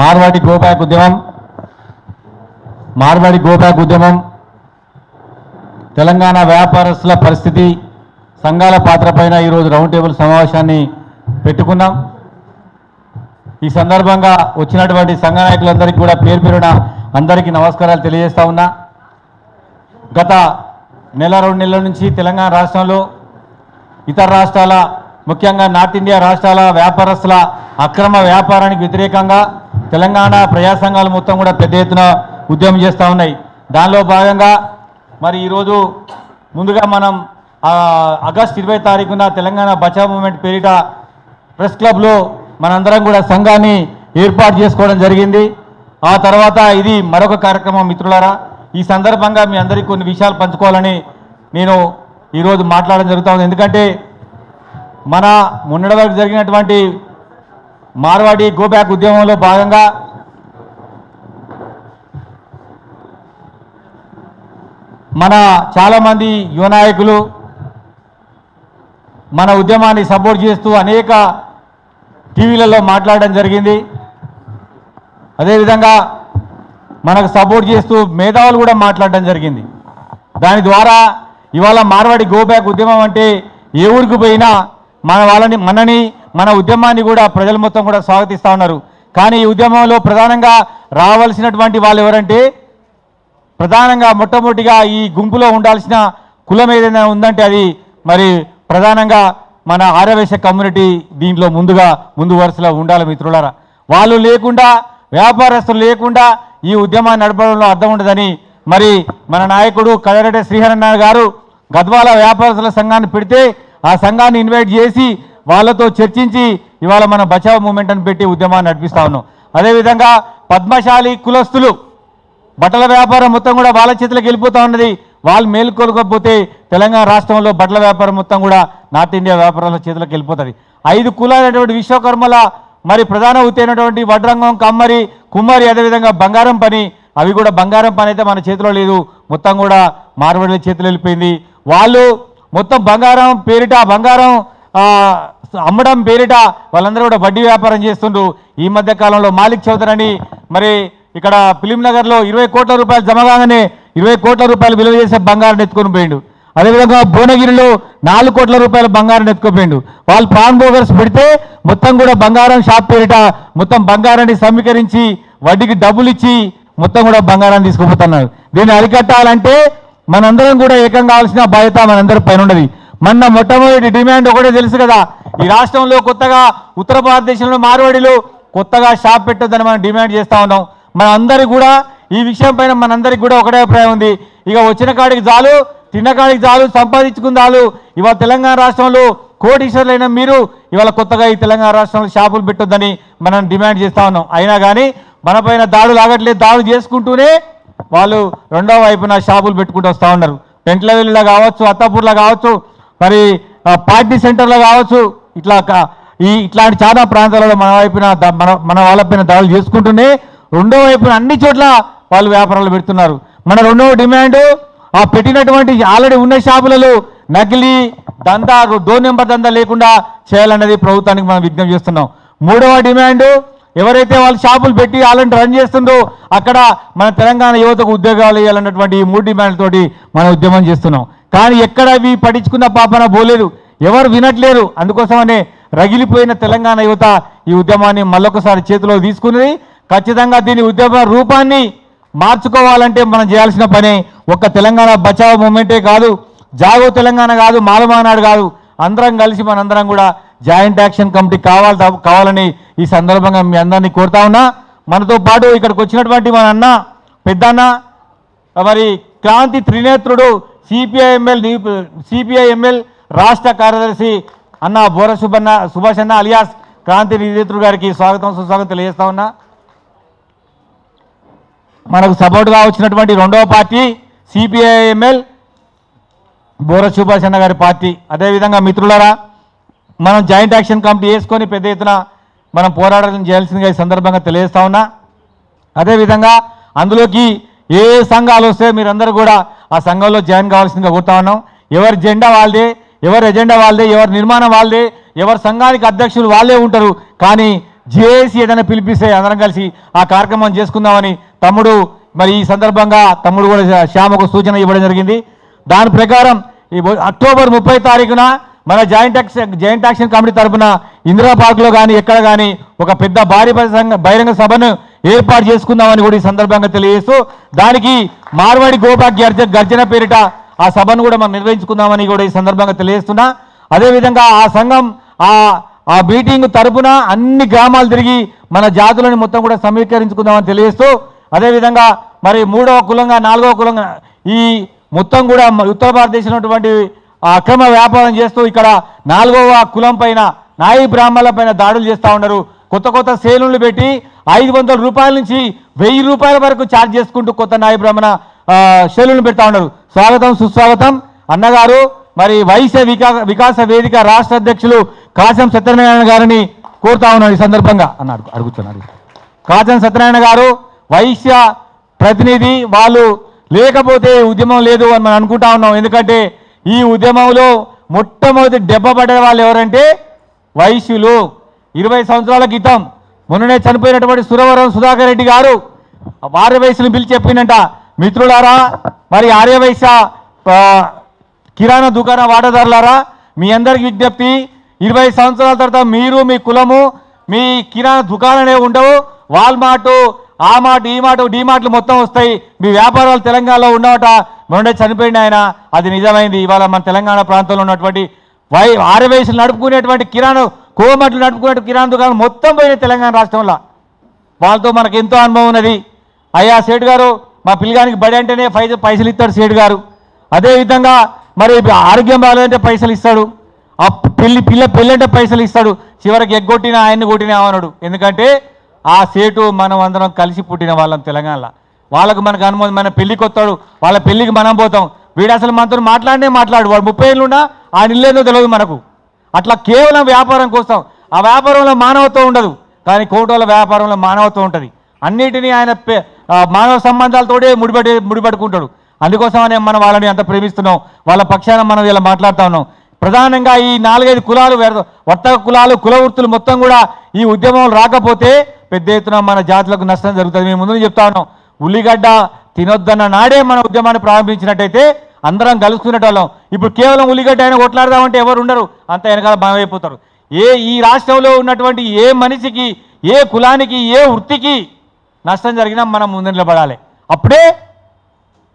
Marwadi go back ఉద్యమం Marwadi go back ఉద్యమం తెలంగాణ వ్యాపారస్తుల పరిస్థితి సంఘాల పాత్ర పైన ఈరోజు రౌండ్ టేబుల్ సమావేశాన్ని పెట్టుకున్నాం. ఈ సందర్భంగా వచ్చినటువంటి సంఘ నాయకులందరికీ కూడా పేరు పేరున అందరికీ నమస్కారాలు తెలియజేస్తా ఉన్నా. గత నెల రెండు నెలల నుంచి తెలంగాణ రాష్ట్రంలో ఇతర రాష్ట్రాల ముఖ్యంగా నార్త్ ఇండియా రాష్ట్రాల వ్యాపారస్తుల అక్రమ వ్యాపారానికి వ్యతిరేకంగా తెలంగాణ ప్రజా సంఘాలు మొత్తం కూడా పెద్ద ఎత్తున ఉద్యమం చేస్తూ ఉన్నాయి. దానిలో భాగంగా మరి ఈరోజు ముందుగా మనం ఆగస్ట్ ఇరవై తారీఖున తెలంగాణ బచావ్ మూమెంట్ పేరిట ప్రెస్ క్లబ్లో మనందరం కూడా సంఘాన్ని ఏర్పాటు చేసుకోవడం జరిగింది. ఆ తర్వాత ఇది మరొక కార్యక్రమం మిత్రులారా. ఈ సందర్భంగా మీ అందరికీ కొన్ని విషయాలు పంచుకోవాలని నేను ఈరోజు మాట్లాడడం జరుగుతూ ఉంది. ఎందుకంటే మన మొన్నటి వరకు జరిగినటువంటి మార్వాడి గోబ్యాక్ ఉద్యమంలో భాగంగా మన చాలామంది యువ నాయకులు మన ఉద్యమాన్ని సపోర్ట్ చేస్తూ అనేక టీవీలలో మాట్లాడడం జరిగింది. అదేవిధంగా మనకు సపోర్ట్ చేస్తూ మేధావులు కూడా మాట్లాడడం జరిగింది. దాని ద్వారా ఇవాళ మార్వాడి గోబ్యాక్ ఉద్యమం అంటే ఏ ఊరికి పోయినా మన వాళ్ళని మనని మన ఉద్యమాన్ని కూడా ప్రజలు మొత్తం కూడా స్వాగతిస్తూ ఉన్నారు. కానీ ఈ ఉద్యమంలో ప్రధానంగా రావాల్సినటువంటి వాళ్ళు ఎవరంటే ప్రధానంగా మొట్టమొదటిగా ఈ గుంపులో ఉండాల్సిన కులం ఏదైనా ఉందంటే అది మరి ప్రధానంగా మన ఆర్యవేశ కమ్యూనిటీ దీంట్లో ముందుగా ముందు వరుసలో ఉండాలి మిత్రులారా. వాళ్ళు లేకుండా వ్యాపారస్తులు లేకుండా ఈ ఉద్యమాన్ని నడపడంలో అర్థం ఉండదని మరి మన నాయకుడు కదరెడ్డి శ్రీహరణ గారు గద్వాల వ్యాపారస్తుల సంఘాన్ని పెడితే ఆ సంఘాన్ని ఇన్వైట్ చేసి వాళ్ళతో చర్చించి ఇవాళ మన బచావ్ మూమెంట్ అని పెట్టి ఉద్యమాన్ని నడిపిస్తా ఉన్నాం. అదేవిధంగా పద్మశాలి కులస్తులు బట్టల వ్యాపారం మొత్తం కూడా వాళ్ళ చేతులకు వెళ్ళిపోతూ ఉన్నది. వాళ్ళు మేలుకోకపోతే తెలంగాణ రాష్ట్రంలో బట్టల వ్యాపారం మొత్తం కూడా నార్త్ ఇండియా వ్యాపారాల చేతులకు వెళ్ళిపోతుంది. ఐదు కులాలైనటువంటి విశ్వకర్మల మరి ప్రధాన వృత్తి అయినటువంటి వడ్రంగం కమ్మరి కుమ్మరి అదేవిధంగా బంగారం పని అవి కూడా బంగారం పని అయితే మన చేతిలో లేదు. మొత్తం కూడా మార్వాడి చేతులు వెళ్ళిపోయింది. వాళ్ళు మొత్తం బంగారం పేరిట బంగారం అమ్మడం పేరిట వాళ్ళందరూ కూడా వడ్డీ వ్యాపారం చేస్తుండ్రు. ఈ మధ్య కాలంలో మాలిక్ చౌదరని మరి ఇక్కడ ఫిలింనగర్లో ఇరవై కోట్ల రూపాయలు జమ కాగానే ఇరవై కోట్ల రూపాయలు విలువ చేసే బంగారం ఎత్తుకొని పోయిండు. అదేవిధంగా భువనగిరిలో నాలుగు కోట్ల రూపాయల బంగారం ఎత్తుకుపోయిండు వాళ్ళు పాన్ బ్రోకర్స్ పెడితే మొత్తం కూడా బంగారం షాప్ పేరిట మొత్తం బంగారాన్ని సమీకరించి వడ్డీకి డబ్బులు ఇచ్చి మొత్తం కూడా బంగారాన్ని తీసుకుపోతున్నారు. దీన్ని అరికట్టాలంటే మనందరం కూడా ఏకం కావాల్సిన బాధ్యత మనందరి పైన ఉన్నది. మన మొట్టమొదటి డిమాండ్ ఒకటే తెలుసు కదా ఈ రాష్ట్రంలో కొత్తగా ఉత్తర భారతదేశంలో మార్వాడిలో కొత్తగా షాప్ పెట్టొద్దని మనం డిమాండ్ చేస్తూ ఉన్నాం. మన అందరికి కూడా ఈ విషయం పైన మనందరికి కూడా ఒకటే అభిప్రాయం ఉంది. ఇక వచ్చిన కాడికి చాలు తిన్న కాడికి చాలు సంపాదించుకుందాలు చాలు. ఇవాళ తెలంగాణ రాష్ట్రంలో కోటీశ్వర్లైన మీరు ఇవాళ కొత్తగా ఈ తెలంగాణ రాష్ట్రంలో షాపులు పెట్టొద్దని మనం డిమాండ్ చేస్తా ఉన్నాం. అయినా కానీ మన పైన దాడులు ఆగట్లేదు దాడులు చేసుకుంటూనే వాళ్ళు రెండో వైపున షాపులు పెట్టుకుంటూ వస్తూ ఉన్నారు. పెంట్లవెల్లిలో కావచ్చు అత్తాపూర్లో కావచ్చు మరి పార్టీ సెంటర్లో కావచ్చు ఇట్లా ఈ ఇట్లాంటి చాలా ప్రాంతాలలో మన వైపున మన మన వాళ్ళపైన దాడులు చేసుకుంటూనే రెండో వైపున అన్ని చోట్ల వాళ్ళు వ్యాపారాలు పెడుతున్నారు. మన రెండవ డిమాండ్ ఆ పెట్టినటువంటి ఆల్రెడీ ఉన్న షాపులలో నకిలీ దందా డోర్ నెంబర్ దందా లేకుండా చేయాలన్నది ప్రభుత్వానికి మనం విజ్ఞప్తి చేస్తున్నాం. మూడవ డిమాండ్ ఎవరైతే వాళ్ళు షాపులు పెట్టి వాళ్ళని రన్ చేస్తుందో అక్కడ మన తెలంగాణ యువతకు ఉద్యోగాలు ఇవ్వాలన్నటువంటి ఈ మూడు డిమాండ్లతోటి మనం ఉద్యమం చేస్తున్నాం. కానీ ఎక్కడ అవి పట్టించుకున్న పాపన పోలేదు. ఎవరు వినట్లేరు. అందుకోసమనే రగిలిపోయిన తెలంగాణ యువత ఈ ఉద్యమాన్ని మళ్ళొకసారి చేతిలో తీసుకున్నది. ఖచ్చితంగా దీని ఉద్యమ రూపాన్ని మార్చుకోవాలంటే మనం చేయాల్సిన పని ఒక్క తెలంగాణ బచావ్ మూమెంటే కాదు. జాగో తెలంగాణ కాదు మాలమానాడు కాదు. అందరం కలిసి మనందరం కూడా జాయింట్ యాక్షన్ కమిటీ కావాలి కావాలని ఈ సందర్భంగా మీ అందరినీ కోరుతా ఉన్నా. మనతో పాటు ఇక్కడికి వచ్చినటువంటి మన అన్న పెద్దన్న మరి క్రాంతి త్రినేత్రుడు సిపిఐఎంఎల్ సిపిఐఎంఎల్ రాష్ట్ర కార్యదర్శి అన్న బోర సుబ్బన్న సుభాష్ అన్న అలియాస్ క్రాంతి త్రినేత్రుడు గారికి స్వాగతం సుస్వాగతం తెలియజేస్తా ఉన్నా. మనకు సపోర్ట్గా వచ్చినటువంటి రెండవ పార్టీ సిపిఐఎంఎల్ బోర సుభాష్ అన్న గారి పార్టీ. అదేవిధంగా మిత్రులరా మనం జాయింట్ యాక్షన్ కమిటీ వేసుకొని పెద్ద ఎత్తున మనం పోరాటం చేయాల్సిందిగా ఈ సందర్భంగా తెలియజేస్తా ఉన్నా. అదేవిధంగా అందులోకి ఏ ఏ సంఘాలు వస్తే మీరందరూ కూడా ఆ సంఘంలో జాయిన్ కావాల్సిందిగా కోరుతా ఉన్నాం. ఎవరి జెండా వాళ్ళదే ఎవరి ఎజెండా వాళ్ళదే ఎవరి నిర్మాణం వాళ్ళదే ఎవరి సంఘానికి అధ్యక్షులు వాళ్ళే ఉంటారు. కానీ జేఏసీ ఏదైనా పిలిపిస్తే అందరం కలిసి ఆ కార్యక్రమం చేసుకుందామని తమ్ముడు మరి ఈ సందర్భంగా తమ్ముడు కూడా శ్యామకు సూచన ఇవ్వడం జరిగింది. దాని ప్రకారం ఈ అక్టోబర్ ముప్పై తారీఖున మన joint action joint action committee తరఫున ఇందిరా పార్క్లో కానీ ఎక్కడ కానీ ఒక పెద్ద భారీ బహిరంగ బహిరంగ సభను ఏర్పాటు చేసుకుందామని కూడా ఈ సందర్భంగా తెలియజేస్తూ దానికి మార్వాడి గోపాక్ గర్జన పేరిట ఆ సభను కూడా మనం నిర్వహించుకుందామని కూడా ఈ సందర్భంగా తెలియజేస్తున్నా. అదేవిధంగా ఆ సంఘం ఆ ఆ మీటింగ్ తరపున అన్ని గ్రామాలు తిరిగి మన జాతులను మొత్తం కూడా సమీకరించుకుందామని తెలియజేస్తూ అదేవిధంగా మరి మూడవ కులంగా నాలుగవ కులంగా ఈ మొత్తం కూడా ఉత్తర భారతదేశంలోటువంటి అక్రమ వ్యాపారం చేస్తూ ఇక్కడ నాలుగవ కులం పైన నాయి బ్రాహ్మణుల పైన దాడులు చేస్తూ ఉన్నారు. కొత్త కొత్త సేలులు పెట్టి ఐదు వందల రూపాయల నుంచి వెయ్యి రూపాయల వరకు ఛార్జ్ చేసుకుంటూ కొత్త నాయి బ్రాహ్మణ శైలులను పెడతా ఉన్నారు. స్వాగతం సుస్వాగతం. అన్నగారు మరి వైశ్య వికా వికాస వేదిక రాష్ట్ర అధ్యక్షులు కాశం సత్యనారాయణ గారిని కోరుతా ఉన్నాడు ఈ సందర్భంగా. అన్నాడు అడుగుతున్నాడు కాశం సత్యనారాయణ గారు వైశ్య ప్రతినిధి వాళ్ళు లేకపోతే ఉద్యమం లేదు అని మనం అనుకుంటా ఉన్నాం. ఎందుకంటే ఈ ఉద్యమంలో మొట్టమొదటి దెబ్బ పడే వాళ్ళు ఎవరంటే వైశ్యులు. ఇరవై సంవత్సరాల క్రితం మొన్ననే చనిపోయినటువంటి సురవరం సుధాకర్ రెడ్డి గారు. వారి వయసును పిలిచి చెప్పిందంట మిత్రులారా మరి ఆర్యవైశ్య కిరాణా దుకాణ వాటాదారులారా మీ అందరికి విజ్ఞప్తి ఇరవై సంవత్సరాల తర్వాత మీరు మీ కులము మీ కిరాణా దుకాణాలే ఉండవు. వాల్మార్ట్ ఆ మాట ఈ మాట డీ మార్ట్లు మొత్తం వస్తాయి. మీ వ్యాపారాలు తెలంగాణలో ఉన్నవట మొన్నే చనిపోయింది ఆయన. అది నిజమైంది. ఇవాళ మన తెలంగాణ ప్రాంతంలో ఉన్నటువంటి వై ఆరవేసులు నడుపుకునేటువంటి కిరాణా కోమట్లు నడుపుకునే కిరాణా దుకాణం మొత్తం పోయినాయి తెలంగాణ రాష్ట్రంలో. వాళ్ళతో మనకు ఎంతో అనుభవం ఉన్నది. అయ్యా సేటు గారు మా పిల్లగానికి బడి అంటేనే పైసలు పైసలు ఇస్తాడు సేటు గారు. అదేవిధంగా మరి ఆరోగ్యం బాగాలంటే పైసలు ఇస్తాడు. ఆ పెళ్ళి పిల్ల పెళ్ళంటే పైసలు ఇస్తాడు. చివరికి ఎగ్గొట్టిన ఆయన్ని కొట్టిన అనడు ఎందుకంటే ఆ సేటు మనం అందరం కలిసి పుట్టిన వాళ్ళం తెలంగాణలో. వాళ్ళకు మనకు అనుమతి మన పెళ్ళికి వస్తాడు. వాళ్ళ పెళ్ళికి మనం పోతాం. వీడు అసలు మనతో మాట్లాడినే మాట్లాడు. వాడు ముప్పై ఏళ్ళు ఉన్నా ఆయన ఇల్లేదో తెలియదు మనకు. అట్లా కేవలం వ్యాపారం కోసం. ఆ వ్యాపారంలో మానవత్వం ఉండదు. కానీ కోటోల వ్యాపారంలో మానవత్వం ఉంటుంది. అన్నిటినీ ఆయన పె- మానవ సంబంధాలతోటే ముడిపడి ముడిపడుకుంటాడు. అందుకోసమనే మనం వాళ్ళని అంత ప్రేమిస్తున్నాం. వాళ్ళ పక్షాన మనం ఇలా మాట్లాడుతూ ఉన్నాం. ప్రధానంగా ఈ నాలుగైదు కులాలు వర్తక కులాలు కుల వృత్తులు మొత్తం కూడా ఈ ఉద్యమం రాకపోతే పెద్ద ఎత్తున మన జాతులకు నష్టం జరుగుతుంది. మేము ముందు చెప్తా ఉన్నాం. ఉల్లిగడ్డ తినొద్దన్న నాడే మన ఉద్యమాన్ని ప్రారంభించినట్టయితే అందరం కలుసుకునేటోళ్ళం. ఇప్పుడు కేవలం ఉల్లిగడ్డ అయినా కొట్లాడదామంటే ఎవరు ఉండరు. అంత వెనకాల భయమైపోతారు ఏ ఈ రాష్ట్రంలో ఉన్నటువంటి ఏ మనిషికి ఏ కులానికి ఏ వృత్తికి నష్టం జరిగినా మనం ముందు నిలబడాలి. అప్పుడే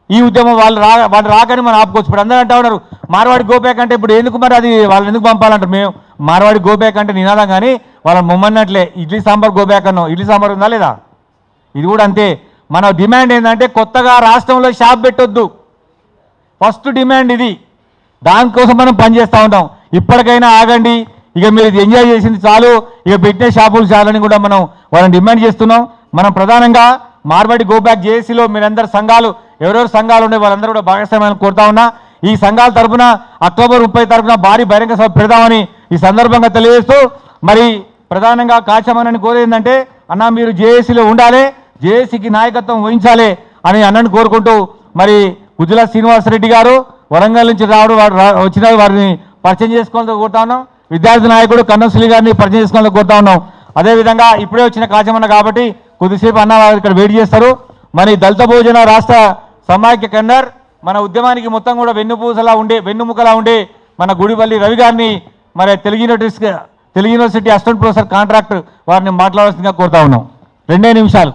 ఈ ఉద్యమం వాళ్ళు రా వాళ్ళు రాకని మనం ఆపుకోవచ్చు. ఇప్పుడు అందరూ అంటా ఉన్నారు మార్వాడి గోపేక్ అంటే ఇప్పుడు ఎందుకు మరి అది వాళ్ళని ఎందుకు పంపాలంటారు? మేము మార్వాడి గోపేక్ అంటే నినాదం కానీ వాళ్ళని మొమ్మన్నట్లే ఇడ్లీ సాంబార్ గోపేక్ అన్నాం ఇడ్లీ సాంబార్ ఉందా లేదా? ఇది కూడా అంతే. మన డిమాండ్ ఏంటంటే కొత్తగా రాష్ట్రంలో షాప్ పెట్టొద్దు. ఫస్ట్ డిమాండ్ ఇది. దానికోసం మనం పనిచేస్తూ ఉంటాం. ఇప్పటికైనా ఆగండి. ఇక మీరు ఇది ఎంజాయ్ చేసింది చాలు. ఇక పెట్టిన షాపులు చాలని కూడా మనం వాళ్ళని డిమాండ్ చేస్తున్నాం. మనం ప్రధానంగా మార్వాడి గోబ్యాక్ జేఏసీలో మీరందరు సంఘాలు ఎవరెవరు సంఘాలు ఉండే వాళ్ళందరూ కూడా భాగస్వామ్యాన్ని కోరుతా ఉన్నా. ఈ సంఘాల తరపున అక్టోబర్ ముప్పై తరపున భారీ బహిరంగ సభ పెడదామని ఈ సందర్భంగా తెలియజేస్తూ మరి ప్రధానంగా కాచమనని కోరేందంటే అన్న మీరు జేఏసీలో ఉండాలి జేఏసీకి నాయకత్వం వహించాలి అని అన్నని కోరుకుంటూ మరి ఉజ్జల శ్రీనివాసరెడ్డి గారు వరంగల్ నుంచి రావడం వారు రా- వచ్చిన వారిని పరిచయం చేసుకోవాలని కోరుతా ఉన్నాం. విద్యార్థి నాయకుడు కన్నంశ్రీ గారిని పరిచయం చేసుకోవాలని కోరుతా ఉన్నాం. అదేవిధంగా ఇప్పుడే వచ్చిన కాచమన్న కాబట్టి కొద్దిసేపు అన్న ఇక్కడ వెయిట్ చేస్తారు. మరి దళిత భోజన రాష్ట్ర సమాఖ్య కన్నర్ మన ఉద్యమానికి మొత్తం కూడా వెన్నుపూసలా ఉండే వెన్నుముకలా ఉండే మన గుడిపల్లి రవి గారిని మరి Telugu university Telugu university assistant professor contract వారిని మాట్లాడాల్సిందిగా కోరుతా ఉన్నాం. రెండే నిమిషాలు.